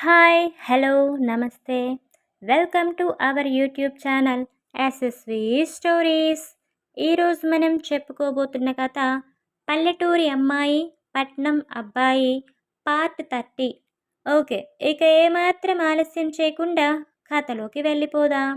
Hi hello నమస్తే. Welcome to our YouTube channel SSV stories ఈరోజు మనం చెప్పుకోబోతున్న కథ పల్లెటూరి అమ్మాయి పట్నం అబ్బాయి పార్ట్ థర్టీ ఓకే ఇక ఏమాత్రం ఆలస్యం చేయకుండా కథలోకి వెళ్ళిపోదాం.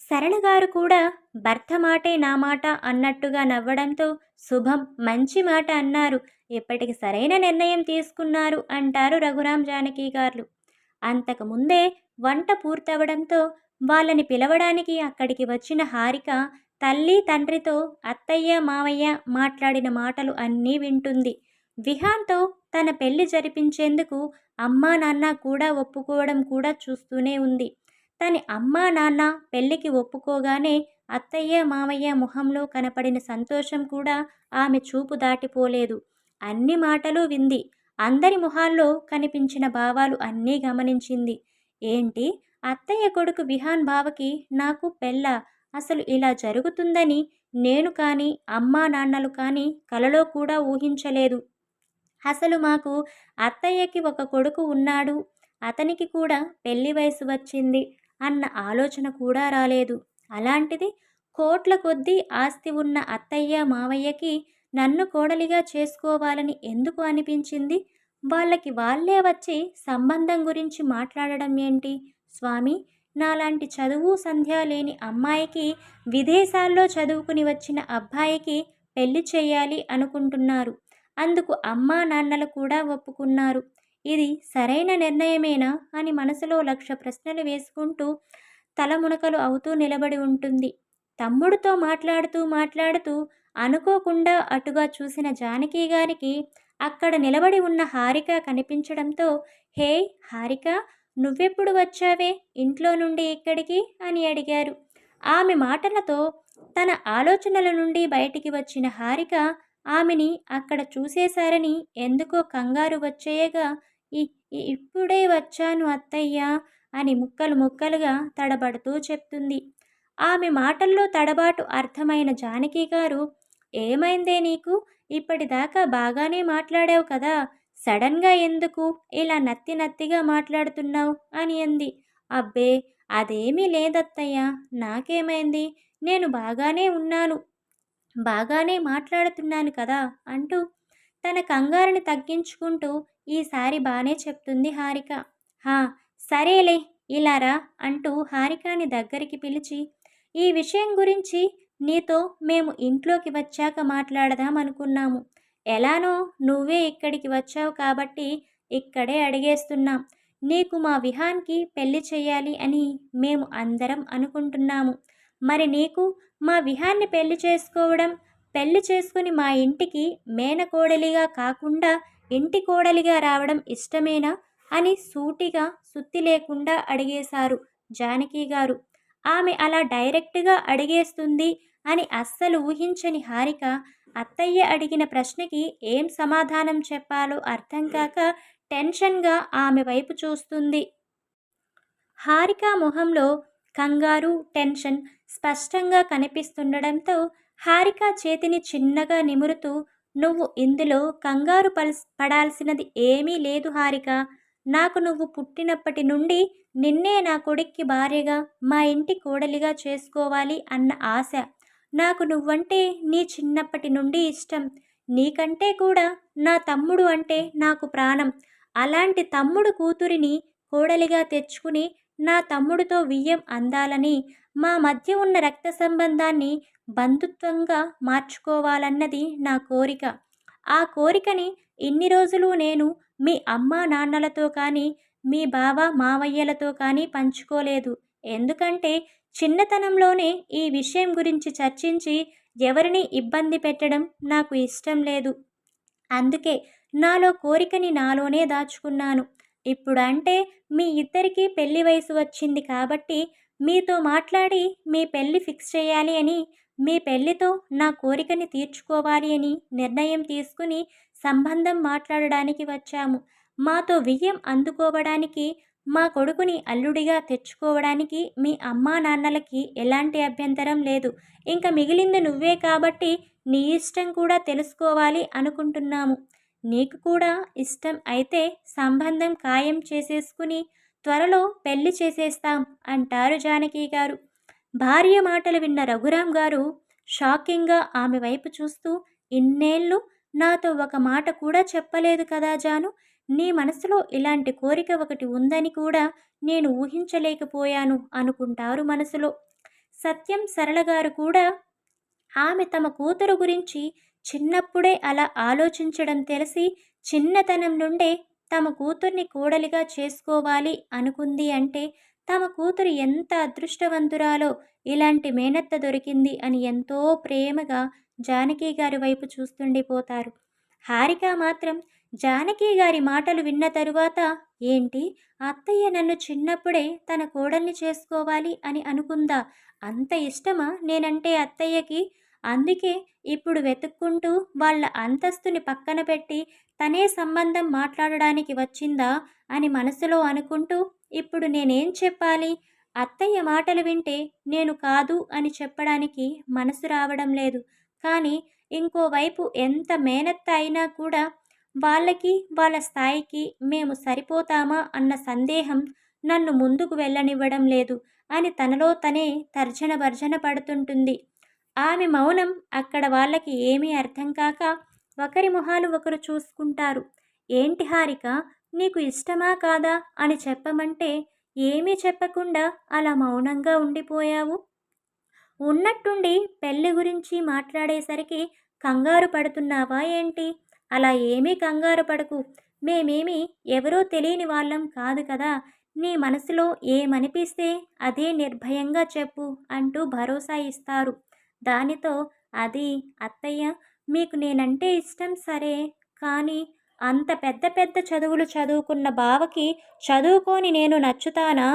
సరళగారు కూడా భర్త మాటే నా మాట అన్నట్టుగా నవ్వడంతో శుభం మంచి మాట అన్నారు. ఇప్పటికి సరైన నిర్ణయం తీసుకున్నారు అంటారు రఘురాం జానకి గారు. అంతకుముందే వంట పూర్తవడంతో వాళ్ళని పిలవడానికి అక్కడికి వచ్చిన హారిక తల్లి తండ్రితో అత్తయ్య మావయ్య మాట్లాడిన మాటలు అన్నీ వింటుంది. విహాన్తో తన పెళ్ళి జరిపించేందుకు అమ్మా నాన్న కూడా ఒప్పుకోవడం కూడా చూస్తూనే ఉంది. తని అమ్మా నాన్న పెళ్ళికి ఒప్పుకోగానే అత్తయ్య మామయ్య ముఖంలో కనపడిన సంతోషం కూడా ఆమె చూపు దాటిపోలేదు. అన్ని మాటలు వింది. అందరి ముఖాల్లో కనిపించిన భావాలు అన్నీ గమనించింది. ఏంటి? అత్తయ్య కొడుకు విహాన్ బావకి నాకు పెళ్ళ? అసలు ఇలా జరుగుతుందని నేను కానీ అమ్మా నాన్నలు కానీ కలలో కూడా ఊహించలేదు. అసలు మాకు అత్తయ్యకి ఒక కొడుకు ఉన్నాడు. అతనికి కూడా పెళ్ళి వయసు వచ్చింది. అన్న ఆలోచన కూడా రాలేదు. అలాంటిది కోట్ల కొద్దీ ఆస్తి ఉన్న అత్తయ్య మావయ్యకి నన్ను కోడలిగా చేసుకోవాలని ఎందుకు అనిపించింది? వాళ్ళకి వాళ్ళే వచ్చి సంబంధం గురించి మాట్లాడడం ఏంటి? స్వామి నాలాంటి చదువు సంధ్య లేని అమ్మాయికి విదేశాల్లో చదువుకుని వచ్చిన అబ్బాయికి పెళ్ళి చేయాలి అనుకుంటున్నారు. అందుకు అమ్మా నాన్నలు కూడా ఒప్పుకున్నారు. ఇది సరైన నిర్ణయమేనా అని మనసులో లక్ష ప్రశ్నలు వేసుకుంటూ తలమునకలు అవుతూ నిలబడి ఉంటుంది. తమ్ముడితో మాట్లాడుతూ మాట్లాడుతూ అనుకోకుండా అటుగా చూసిన జానకి గారికి అక్కడ నిలబడి ఉన్న హారిక కనిపించడంతో హే హారిక నువ్వెప్పుడు వచ్చావే? ఇంట్లో నుండి ఇక్కడికి? అని అడిగారు. ఆమె మాటలతో తన ఆలోచనల నుండి బయటికి వచ్చిన హారిక ఆమెని అక్కడ చూసేశారని ఎందుకో కంగారు వచ్చేయగా ఇప్పుడే వచ్చాను అత్తయ్య అని ముక్కలు ముక్కలుగా తడబడుతూ చెప్తుంది. ఆమె మాటల్లో తడబాటు అర్థమైన జానకి గారు ఏమైందే నీకు? ఇప్పటిదాకా బాగానే మాట్లాడావు కదా సడన్గా ఎందుకు ఇలా నత్తి నత్తిగా మాట్లాడుతున్నావు? అని అంది. అబ్బే అదేమీ లేదత్తయ్య నాకేమైంది? నేను బాగానే ఉన్నాను బాగానే మాట్లాడుతున్నాను కదా అంటూ తన కంగారుని తగ్గించుకుంటూ ఈసారి బానే చెప్తుంది హారిక. హా సరేలే ఇలారా అంటూ హారికాని దగ్గరికి పిలిచి ఈ విషయం గురించి నీతో మేము ఇంట్లోకి వచ్చాక మాట్లాడదాం అనుకున్నాము. ఎలానో నువ్వే ఇక్కడికి వచ్చావు కాబట్టి ఇక్కడే అడిగేస్తున్నాం. నీకు మా విహాన్కి పెళ్ళి చేయాలి అని మేము అందరం అనుకుంటున్నాము. మరి నీకు మా విహాన్ని పెళ్ళి చేసుకోవడం పెళ్ళి చేసుకుని మా ఇంటికి మేనకోడలిగా కాకుండా ఇంటి కోడలిగా రావడం ఇష్టమేనా? అని సూటిగా సుత్తి లేకుండా అడిగేశారు జానకి గారు. ఆమె అలా డైరెక్ట్గా అడిగేస్తుంది అని అస్సలు ఊహించని హారిక అత్తయ్య అడిగిన ప్రశ్నకి ఏం సమాధానం చెప్పాలో అర్థం కాక టెన్షన్గా ఆమె వైపు చూస్తుంది. హారిక మొహంలో కంగారు టెన్షన్ స్పష్టంగా కనిపిస్తుండడంతో హారిక చేతిని చిన్నగా నిమురుతూ నువ్వు ఇందులో కంగారు పల్స్ పడాల్సినది ఏమీ లేదు హారిక. నాకు నువ్వు పుట్టినప్పటి నుండి నిన్నే నా కొడుక్కి భార్యగా మా ఇంటి కోడలిగా చేసుకోవాలి అన్న ఆశ. నాకు నువ్వంటే నీ చిన్నప్పటి నుండి ఇష్టం. నీకంటే కూడా నా తమ్ముడు అంటే నాకు ప్రాణం. అలాంటి తమ్ముడు కూతురిని కోడలిగా తెచ్చుకుని నా తమ్ముడితో వియ్యం అందాలని మా మధ్య ఉన్న రక్త సంబంధాన్ని బంధుత్వంగా మార్చుకోవాలన్నది నా కోరిక. ఆ కోరికని ఇన్ని రోజులు నేను మీ అమ్మా నాన్నలతో కానీ మీ బావ మావయ్యలతో కానీ పంచుకోలేదు. ఎందుకంటే చిన్నతనంలోనే ఈ విషయం గురించి చర్చించి ఎవరిని ఇబ్బంది పెట్టడం నాకు ఇష్టం లేదు. అందుకే నాలో కోరికని నాలోనే దాచుకున్నాను. ఇప్పుడు అంటే మీ ఇద్దరికీ పెళ్ళి వయసు వచ్చింది కాబట్టి మీతో మాట్లాడి మీ పెళ్ళి ఫిక్స్ చేయాలి అని మీ పెళ్ళితో నా కోరికని తీర్చుకోవాలి అని నిర్ణయం తీసుకుని సంబంధం మాట్లాడడానికి వచ్చాము. మాతో వియ్యం అందుకోవడానికి మా కొడుకుని అల్లుడిగా తెచ్చుకోవడానికి మీ అమ్మా నాన్నలకి ఎలాంటి అభ్యంతరం లేదు. ఇంకా మిగిలింది నువ్వే కాబట్టి నీ ఇష్టం కూడా తెలుసుకోవాలి అనుకుంటున్నాము. నీకు కూడా ఇష్టం అయితే సంబంధం ఖాయం చేసేసుకుని త్వరలో పెళ్ళి చేసేస్తాం అంటారు జానకి గారు. భార్య మాటలు విన్న రఘురాం గారు షాకింగ్గా ఆమె వైపు చూస్తూ ఇన్నేళ్ళు నాతో ఒక మాట కూడా చెప్పలేదు కదా జాను నీ మనసులో ఇలాంటి కోరిక ఒకటి ఉందని కూడా నేను ఊహించలేకపోయాను అనుకుంటారు మనసులో. సత్యం సరళ గారు కూడా ఆమె తమ కూతురు గురించి చిన్నప్పుడే అలా ఆలోచించడం తెలిసి చిన్నతనం నుండే తమ కూతుర్ని కూడలిగా చేసుకోవాలి అనుకుంది అంటే తమ కూతురు ఎంత అదృష్టవంతురాలో ఇలాంటి మేనత్త దొరికింది అని ఎంతో ప్రేమగా జానకి గారి వైపు చూస్తుండిపోతారు. హారిక మాత్రం జానకి గారి మాటలు విన్న తరువాత ఏంటి? అత్తయ్య నన్ను చిన్నప్పుడే తన కోడల్ని చేసుకోవాలి అని అనుకుందా? అంత ఇష్టమా? నేనంటే అత్తయ్యకి? అందుకే ఇప్పుడు వెతుక్కుంటూ వాళ్ళ అంతస్తుని పక్కన పెట్టి తనే సంబంధం మాట్లాడడానికి వచ్చిందా అని మనసులో అనుకుంటూ ఇప్పుడు నేనేం చెప్పాలి? అత్తయ్య మాటలు వింటే నేను కాదు అని చెప్పడానికి మనసు రావడం లేదు. కానీ ఇంకోవైపు ఎంత మేనత్త అయినా కూడా వాళ్ళకి వాళ్ళ స్థాయికి మేము సరిపోతామా అన్న సందేహం నన్ను ముందుకు వెళ్ళనివ్వడం లేదు అని తనలో తనే తర్జన భర్జన పడుతుంటుంది. ఆమె మౌనం అక్కడ వాళ్ళకి ఏమీ అర్థం కాక ఒకరి మొహాలు ఒకరు చూసుకుంటారు. ఏంటి హారిక నీకు ఇష్టమా కాదా అని చెప్పమంటే ఏమీ చెప్పకుండా అలా మౌనంగా ఉండిపోయావు? ఉన్నట్టుండి పెళ్ళి గురించి మాట్లాడేసరికి కంగారు పడుతున్నావా ఏంటి? అలా ఏమీ కంగారు పడకు. మేమేమి ఎవరో తెలియని వాళ్ళం కాదు కదా. నీ మనసులో ఏమనిపిస్తే అదే నిర్భయంగా చెప్పు అంటూ భరోసా ఇస్తారు. దానితో అది అత్తయ్య మీకు నేనంటే ఇష్టం సరే కానీ అంత పెద్ద పెద్ద చదువులు చదువుకున్న బావకి చదువుకొని నేను నచ్చుతానా?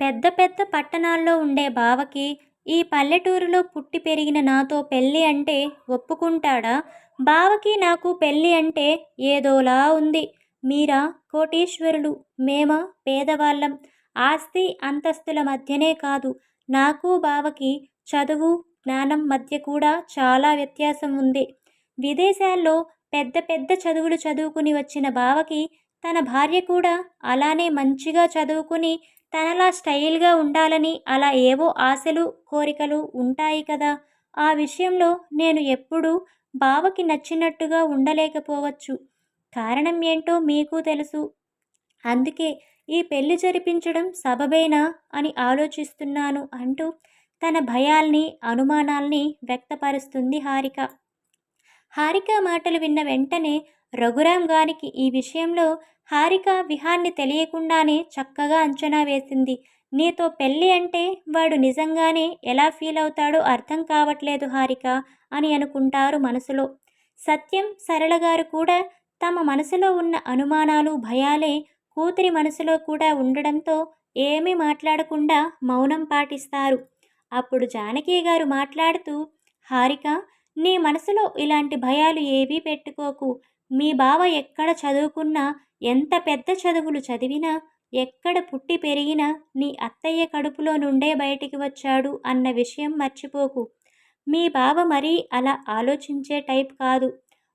పెద్ద పెద్ద పట్టణాల్లో ఉండే బావకి ఈ పల్లెటూరులో పుట్టి పెరిగిన నాతో పెళ్ళి అంటే ఒప్పుకుంటాడా? బావకి నాకు పెళ్ళి అంటే ఏదోలా ఉంది. మీరా కోటీశ్వరులు? మేమా పేదవాళ్ళం. ఆస్తి అంతస్తుల మధ్యనే కాదు. నాకు బావకి చదువు జ్ఞానం మధ్య కూడా చాలా వ్యత్యాసం ఉంది. విదేశాల్లో పెద్ద పెద్ద చదువులు చదువుకుని వచ్చిన బావకి తన భార్య కూడా అలానే మంచిగా చదువుకుని తనలా స్టైల్గా ఉండాలని అలా ఏవో ఆశలు కోరికలు ఉంటాయి కదా! ఆ విషయంలో నేను ఎప్పుడూ బావకి నచ్చినట్టుగా ఉండలేకపోవచ్చు. కారణం ఏంటో మీకు తెలుసు. అందుకే ఈ పెళ్ళి జరిపించడం సబబేనా అని ఆలోచిస్తున్నాను అంటూ తన భయాల్ని అనుమానాల్ని వ్యక్తపరుస్తుంది హారిక. హారిక మాటలు విన్న వెంటనే రఘురాం గారికి ఈ విషయంలో హారిక విహాన్ని తెలియకుండానే చక్కగా అంచనా వేసింది. నీతో పెళ్ళి అంటే వాడు నిజంగానే ఎలా ఫీల్ అవుతాడో అర్థం కావట్లేదు హారిక అని అనుకుంటారు మనసులో. సత్యం సరళ గారు కూడా తమ మనసులో ఉన్న అనుమానాలు భయాలే కూతురి మనసులో కూడా ఉండడంతో ఏమీ మాట్లాడకుండా మౌనం పాటిస్తారు. అప్పుడు జానకి గారు మాట్లాడుతూ హారిక నీ మనసులో ఇలాంటి భయాలు ఏవీ పెట్టుకోకు. మీ బావ ఎక్కడ చదువుకున్నా ఎంత పెద్ద చదువులు చదివినా ఎక్కడ పుట్టి పెరిగినా నీ అత్తయ్య కడుపులో నుండే బయటికి వచ్చాడు అన్న విషయం మర్చిపోకు. మీ బావ మరీ అలా ఆలోచించే టైప్ కాదు.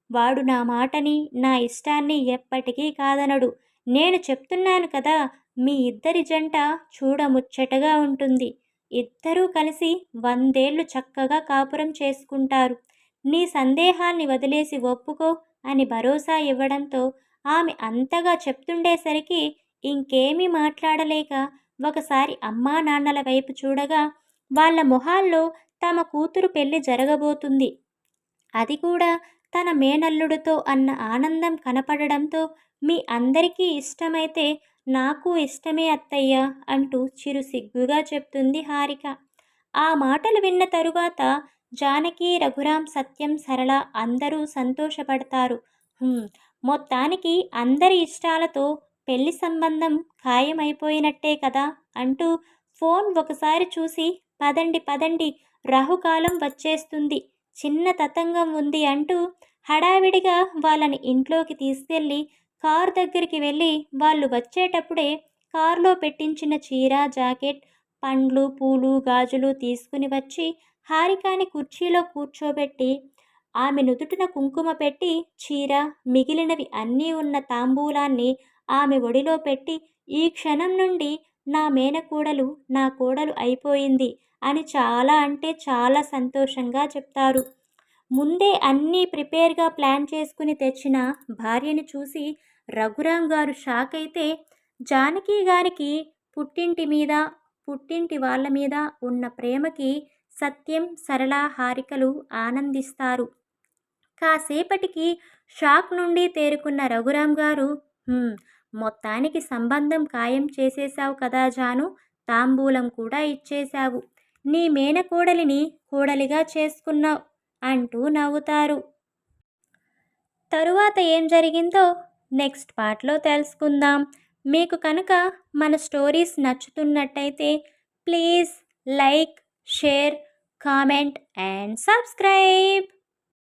వాడు నా మాటని నా ఇష్టాన్ని ఎప్పటికీ కాదనడు. నేను చెప్తున్నాను కదా మీ ఇద్దరి జంట చూడముచ్చటగా ఉంటుంది. ఇద్దరూ కలిసి వందేళ్ళు చక్కగా కాపురం చేసుకుంటారు. నీ సందేహాన్ని వదిలేసి ఒప్పుకో అని భరోసా ఇవ్వడంతో ఆమె అంతగా చెప్తుండేసరికి ఇంకేమీ మాట్లాడలేక ఒకసారి అమ్మా నాన్నల వైపు చూడగా వాళ్ళ మొహాల్లో తమ కూతురు పెళ్ళి జరగబోతుంది. అది కూడా తన మేనల్లుడితో అన్న ఆనందం కనపడడంతో మీ అందరికీ ఇష్టమైతే నాకు ఇష్టమే అత్తయ్య అంటూ చిరు సిగ్గుగా చెప్తుంది హారిక. ఆ మాటలు విన్న తరువాత జానకి రఘురాం సత్యం సరళ అందరూ సంతోషపడతారు. మొత్తానికి అందరి ఇష్టాలతో పెళ్ళి సంబంధం ఖాయమైపోయినట్టే కదా అంటూ ఫోన్ ఒకసారి చూసి పదండి పదండి రాహుకాలం వచ్చేస్తుంది చిన్న తతంగం ఉంది అంటూ హడావిడిగా వాళ్ళని ఇంట్లోకి తీసుకెళ్ళి కార్ దగ్గరికి వెళ్ళి వాళ్ళు వచ్చేటప్పుడే కారులో పెట్టించిన చీర జాకెట్ పండ్లు పూలు గాజులు తీసుకుని వచ్చి హారికాని కుర్చీలో కూర్చోబెట్టి ఆమె నుదుటిన కుంకుమ పెట్టి చీర మిగిలినవి అన్నీ ఉన్న తాంబూలాన్ని ఆమె ఒడిలో పెట్టి ఈ క్షణం నుండి నా మేనకోడలు నా కోడలు అయిపోయింది అని చాలా అంటే చాలా సంతోషంగా చెప్తారు. ముందే అన్నీ ప్రిపేర్గా ప్లాన్ చేసుకుని తెచ్చిన భార్యని చూసి రఘురాం గారు షాక్ అయితే జానకి గారికి పుట్టింటి మీద పుట్టింటి వాళ్ళ మీద ఉన్న ప్రేమకి సత్యం సరళ హారికలు ఆనందిస్తారు. కాసేపటికి షాక్ నుండి తేరుకున్న రఘురాం గారు మొత్తానికి సంబంధం ఖాయం చేసేశావు కదా జాను తాంబూలం కూడా ఇచ్చేశావు. నీ మేనకోడలిని కోడలిగా చేసుకున్నావు. అంటూ నవ్వుతారు. తరువాత ఏం జరిగిందో నెక్స్ట్ పార్ట్లో తెలుసుకుందాం. మీకు కనుక మన stories నచ్చుతున్నట్టయితే please like share comment and subscribe.